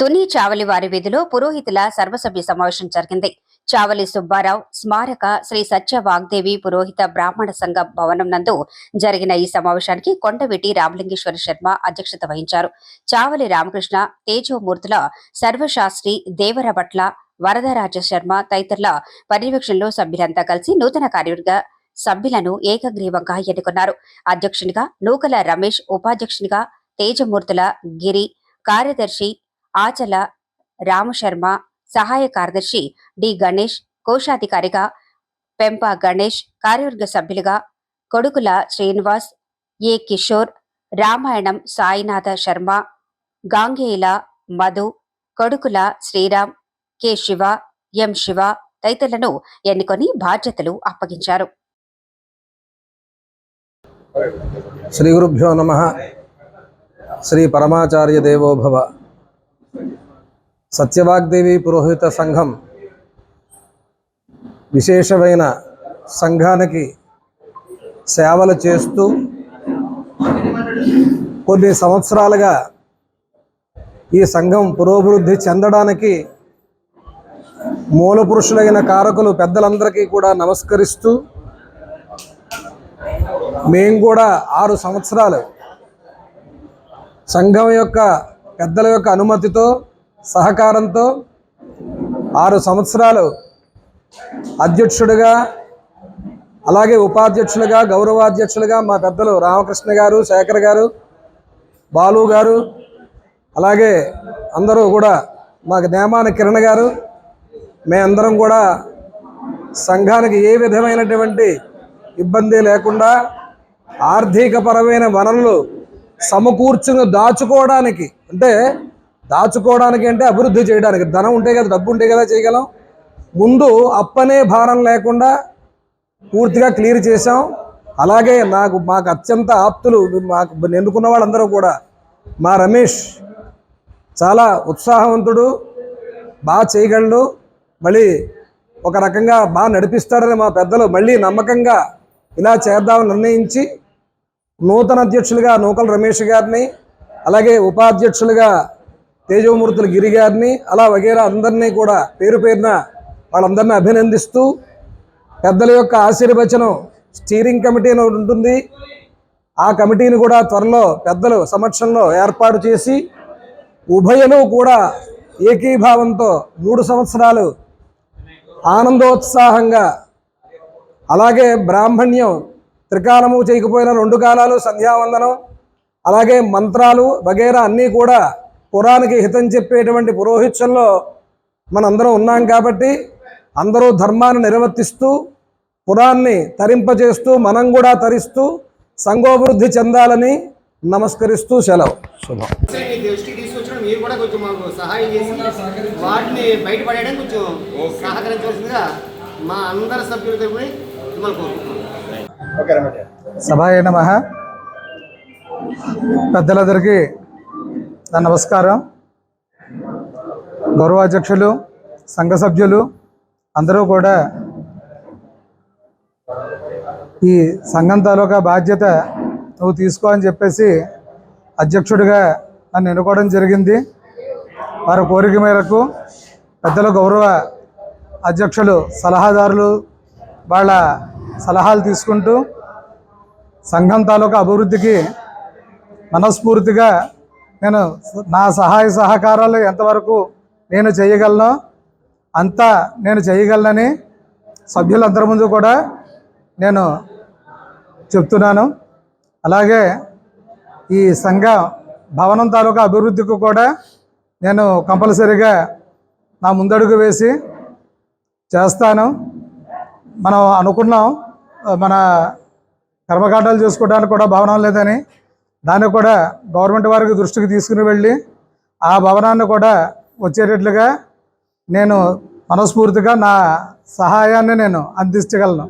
తుని చావలి వారి వీధిలో పురోహితుల సర్వసభ్య సమావేశం జరిగింది. చావలి సుబ్బారావు స్మారక శ్రీ సత్య వాగ్దేవి పురోహిత బ్రాహ్మణ సంఘ భవనం నందు జరిగిన ఈ సమావేశానికి కొండవీటి రామలింగేశ్వర శర్మ అధ్యక్షత వహించారు. చావలి రామకృష్ణ తేజోమూర్తుల సర్వశాస్త్రి దేవరభట్ల వరదరాజ శర్మ తదితరుల పర్యవేక్షణలో సభ్యులంతా కలిసి నూతన కార్యవర్గ సభ్యులను ఏకగ్రీవంగా ఎన్నుకున్నారు. అధ్యక్షునిగా నూకల రమేష్ ఉపాధ్యక్షునిగా తేజమూర్తుల గిరి కార్యదర్శి ఆచల రామశర్మ సహాయ కార్యదర్శి డి. గణేష్ కోశాధికారిగా పెంప గణేష్ కార్యవర్గ సభ్యులుగా కొడుకుల శ్రీనివాస్ ఏ. కిషోర్ రామాయణం సాయినాథ శర్మ గాంగేయుల మధు కొడుకుల శ్రీరామ్ కె. శివ ఎం. శివ తదితరులను ఎన్నుకొని బాధ్యతలు అప్పగించారు. శ్రీ గురుభ్యో నమ. శ్రీ పరమాచార్య దేవోభవ. సత్యవాగ్దేవి పురోహిత సంఘం విశేషమైన సంఘానికి సేవలు చేస్తూ కొన్ని సంవత్సరాలుగా ఈ సంఘం పురోభివృద్ధి చెందడానికి మూల పురుషులైన కారకులు పెద్దలందరికీ కూడా నమస్కరిస్తూ మేము కూడా ఆరు సంవత్సరాలు సంఘం యొక్క పెద్దల యొక్క అనుమతితో సహకారంతో ఆరు సంవత్సరాలు అధ్యక్షుడిగా అలాగే ఉపాధ్యక్షులుగా గౌరవాధ్యక్షులుగా మా పెద్దలు రామకృష్ణ గారు శేఖర్ గారు బాలు గారు అలాగే అందరూ కూడా మాకు నేమాన కిరణ్ గారు మేమందరం కూడా సంఘానికి ఏ విధమైనటువంటి ఇబ్బంది లేకుండా ఆర్థికపరమైన వనరులు సమకూర్చును దాచుకోవడానికి అంటే దాచుకోవడానికి అంటే అభివృద్ధి చేయడానికి. ధనం ఉంటే కదా డబ్బు ఉంటే కదా చేయగలం. ముందు అప్పనే భారం లేకుండా పూర్తిగా క్లియర్ చేసాం అలాగే నాకు మాకు అత్యంత ఆప్తులు మాకు ఎన్నుకున్న వాళ్ళందరూ కూడా మా రమేష్ చాలా ఉత్సాహవంతుడు బాగా చేయగలడు. మళ్ళీ ఒక రకంగా బాగా నడిపిస్తాడని మా పెద్దలు మళ్ళీ నమ్మకంగా ఇలా చేద్దామని నిర్ణయించి నూతన అధ్యక్షులుగా నూకల రమేష్ గారిని అలాగే ఉపాధ్యక్షులుగా తేజోమూర్తుల గిరి గారిని అలా వగేరా అందరినీ కూడా పేరు పేరున వాళ్ళందరినీ అభినందిస్తూ పెద్దల యొక్క ఆశీర్వచనం స్టీరింగ్ కమిటీ అని ఉంటుంది. ఆ కమిటీని కూడా త్వరలో పెద్దలు సమక్షంలో ఏర్పాటు చేసి ఉభయలు కూడా ఏకీభావంతో మూడు సంవత్సరాలు ఆనందోత్సాహంగా అలాగే బ్రాహ్మణ్యం త్రికాలము చేయకపోయిన రెండు కాలాలు సంధ్యావందనం అలాగే మంత్రాలు వగేరా అన్నీ కూడా పురానికి హితం చెప్పేటువంటి పురోహిత్యంలో మనందరం ఉన్నాం కాబట్టి అందరూ ధర్మాన్ని నిర్వర్తిస్తూ పురాన్ని తరింపజేస్తూ మనం కూడా తరిస్తూ సంఘోభివృద్ధి చెందాలని నమస్కరిస్తూ సెలవు. శుభం. మీ దృష్టికి తీసుకొచ్చడం మీరు కూడా కొంచెం మాకు సహాయం చేసి వాటిని బయటపడేయడానికి కొంచెం సహకరించవలసిందిగా మా అందరి సభ్యుల తరపున మిమ్మల్ని కోరుకుంటున్నాం సభాయ నమ. పెద్దలందరికీ నా నమస్కారం. గౌరవాధ్యక్షులు సంఘ సభ్యులు అందరూ కూడా ఈ సంఘం తాలూకా బాధ్యత నువ్వు తీసుకో అని చెప్పేసి అధ్యక్షుడిగా నన్ను ఎన్నుకోవడం జరిగింది. వారి కోరిక మేరకు పెద్దల గౌరవ అధ్యక్షులు సలహాదారులు వాళ్ళ సలహాలు తీసుకుంటూ సంఘం తాలూకా అభివృద్ధికి మనస్ఫూర్తిగా నేను నా సహాయ సహకారాలు ఎంతవరకు నేను చేయగలను అంతా నేను చేయగలనని సభ్యులందరి ముందు కూడా నేను చెప్తున్నాను. అలాగే ఈ సంఘ భవనం తాలూకా అభివృద్ధికి కూడా నేను కంపల్సరీగా నా ముందడుగు వేసి చేస్తాను. మనం అనుకున్నాం మన కర్మకాండాలు చేసుకోవడానికి కూడా భవనం లేదని దాన్ని కూడా గవర్నమెంట్ వారికి దృష్టికి తీసుకుని వెళ్ళి ఆ భవనాన్ని కూడా వచ్చేటట్లుగా నేను మనస్ఫూర్తిగా నా సహాయాన్ని నేను అందించగలను.